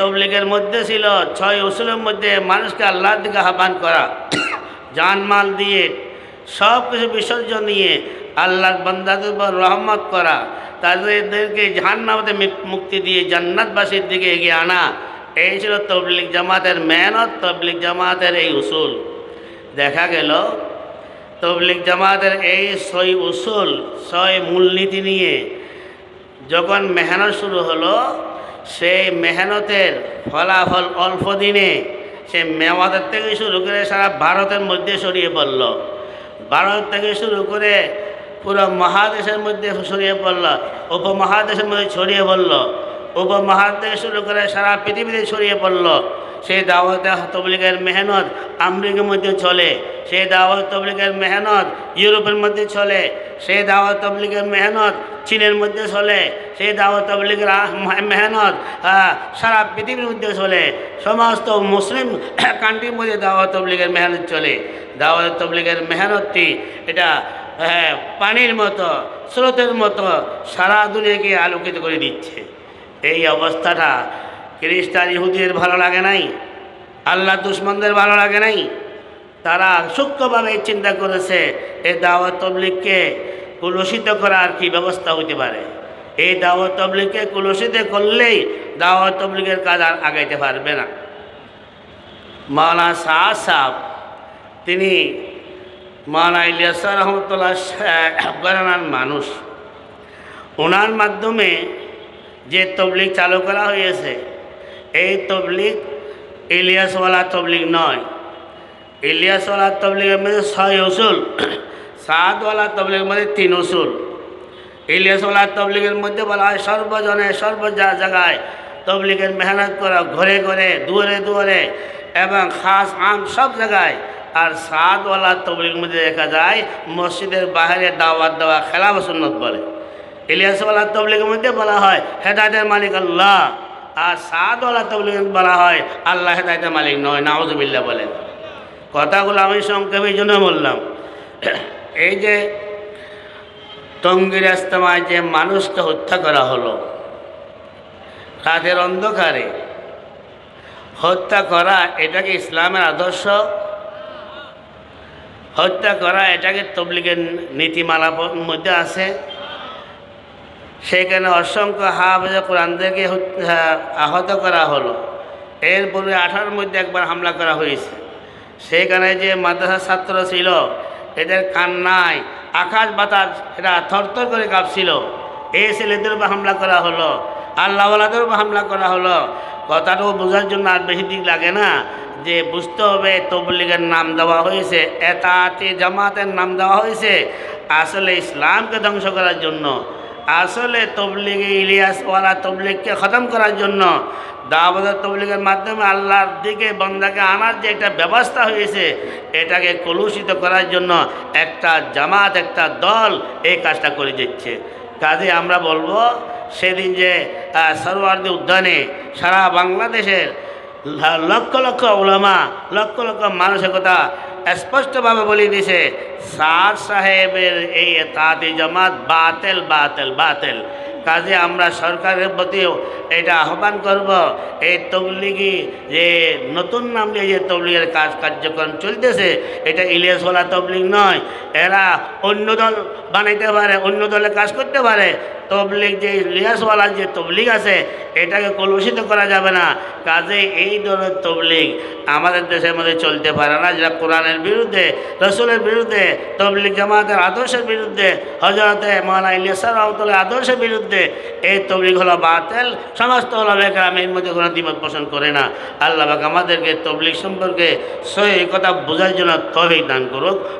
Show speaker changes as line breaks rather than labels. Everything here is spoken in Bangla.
তবলিগের মধ্যে ছিল ছয় উসুলের মধ্যে মানুষকে আল্লাহর দিকে আহ্বান করা, জানমাল দিয়ে সব কিছু বিসর্জন নিয়ে আল্লাহর বান্দাদের উপর রহমত করা, তাদেরকে জাহান্নামতে মুক- মুক্তি দিয়ে জান্নাতবাসীর দিকে এগিয়ে আনা, এই ছিল তবলিগ জামাতের মেহনত, তবলিগ জামাতের এই উসুল। দেখা গেল, তবলিগ জামাতের এই ছয় উসুল, ছয় মূলনীতি নিয়ে যখন মেহনত শুরু হলো সেই মেহনতের ফলাফল অল্প দিনে সে মেওয়াদের থেকে শুরু করে সারা ভারতের মধ্যে ছড়িয়ে পড়ল। ভারত থেকে শুরু করে পুরো মহাদেশের মধ্যে ছড়িয়ে পড়ল, উপমহাদেশের মধ্যে ছড়িয়ে পড়ল, উপমহাদেশ শুরু করে সারা পৃথিবীতে ছড়িয়ে পড়ল। সেই দাওয়াত তবলিগের মেহনত আমেরিকার মধ্যে চলে সেই দাওয়াত তবলিগের মেহনত ইউরোপের মধ্যে চলে সেই দাওয়াত তবলিগের মেহনত চীনের মধ্যে চলে সেই দাওয়াত তবলিগের মেহনত সারা পৃথিবীর মধ্যে চলে। সমস্ত মুসলিম কান্ট্রির মধ্যে দাওয়াত তবলিগের মেহনত চলে। দাওয়াত তবলিগের মেহনতটি এটা হ্যাঁ, পানির মতো স্রোতের মতো সারা দুনিয়াকে আলোকিত করে দিচ্ছে। এই অবস্থাটা খ্রিস্টান ইহুদিদের ভালো লাগে নাই? আল্লাহ দুশ্মনদের ভালো লাগে নাই? তারা সূক্ষ্মভাবে চিন্তা করেছে এই দাওয়াত তবলিগকে কুলসিত করার কি ব্যবস্থা হইতে পারে? এই দাওয়াত তবলিগকে কুলসিত করলেই দাওয়াত তবলিগের কাজ আর আগাইতে পারবে না। মাওলানা শাহ সাহ তিনি মাওলানা ইলিয়াসা রহমতুল্লাহ আফগানার মানুষ। ওনার মাধ্যমে যে তবলিগ চালু করা হয়েছে, এই তবলিগ ইলিয়াসওয়ালা তবলিগ নয়। ইলিয়াসওয়ালা তবলিগের মধ্যে ছয় উসুল সাদওয়ালা তবলিগের মধ্যে তিন উসুল। ইলিয়াসওয়ালা তবলিগের মধ্যে বলা হয় সর্বজনে সর্ব জা- জায়গায় তবলিগের মেহনত করা, ঘরে ঘরে, দুয়ারে দুয়ারে এবং খাস আম সব জায়গায় আর সাদওয়ালা তবলিগের মধ্যে দেখা যায় মসজিদের বাইরে দাওয়াত দেওয়া খেলা সুন্নত বলে। ইলিয়াসওয়ালা তবলিগের মধ্যে বলা হয় হেদায়তের মালিক আল্লাহ। আর সাদওয়ালা তবলিগের বলা হয় আল্লাহ হেদায়তের মালিক নয়, নাউজুবিল্লাহ বলেন কথাগুলো আমি সংক্ষেপে এই জন্য বললাম। এই যে টঙ্গির ইস্তেমায় যে মানুষকে হত্যা করা হলো, রাতের অন্ধকারে হত্যা করা এটা কি ইসলামের আদর্শ? হত্যা করা এটাকে তবলিগের নীতিমালা মধ্যে আছে। সেখানে অসংখ্য হাফেজ কোরআনদেরকে আহত করা হলো। এরপরে আঠারোর মধ্যে একবার হামলা করা হয়েছে। সেখানে যে মাদ্রাসার ছাত্র ছিল এদের কান্নায় আকাশ বাতাস এরা থরথর করে কাঁপছিল। এই ছেলেদের উপর হামলা করা হলো আল্লাহওয়ালাদের উপর হামলা করা হলো। কথাটাও বোঝার জন্য আর বেশি দিক লাগে না যে বুঝতে হবে তবলিগের নাম দেওয়া হয়েছে, এতাতে জামাতের নাম দেওয়া হয়েছে। আসলে ইসলামকে ধ্বংস করার জন্য আসলে তবলিগে ইলিয়াসওয়ালা তবলিগকে খতম করার জন্য দাওয়াত তবলিগের মাধ্যমে আল্লাহর দিকে বন্দাকে আনার যে একটা ব্যবস্থা হয়েছে, এটাকে কলুষিত করার জন্য একটা জামাত, একটা দল এই কাজটা করে দিচ্ছে। কাজে আমরা বলব, সেদিন যে সরোয়ার্দী উদ্যানে সারা বাংলাদেশের লক্ষ লক্ষ ওলামা, লক্ষ লক্ষ মানসিকতা স্পষ্টভাবে বলে দিছে সার সাহেবের এই তাঁতি জমাত বাতেল বাতেল বাতেল। কাজে আমরা সরকারের প্রতিও এটা আহ্বান করব, এই তবলিগি যে নতুন নাম যে তবলিগের কাজ কার্যক্রম চলতেছে, এটা ইলিয়াসওয়ালা তবলিগ নয় এরা অন্য দল বানাইতে পারে, অন্য দলে কাজ করতে পারে। তবলিগ যে ইলিয়াসওয়ালা যে তবলিগ আছে, এটাকে কলুষিত করা যাবে না। কাজে এই ধরনের তবলিগ আমাদের দেশের মধ্যে চলতে পারে না। যেটা কোরআনের বিরুদ্ধে, রসুলের বিরুদ্ধে, তবলিগ জামাতের আদর্শের বিরুদ্ধে হজরতে মৌলানা ইলিয়াস রহমতুল্লাহ আদর্শের বিরুদ্ধে, এই তবলিগ হলো বাতেল। সমস্ত হলো আমি এর মধ্যে কোনো দ্বিমত পোষণ করে না। আল্লাহ আমাদেরকে তবলিগ সম্পর্কে সহি কথা বোঝার জন্য তবেই দান করুক।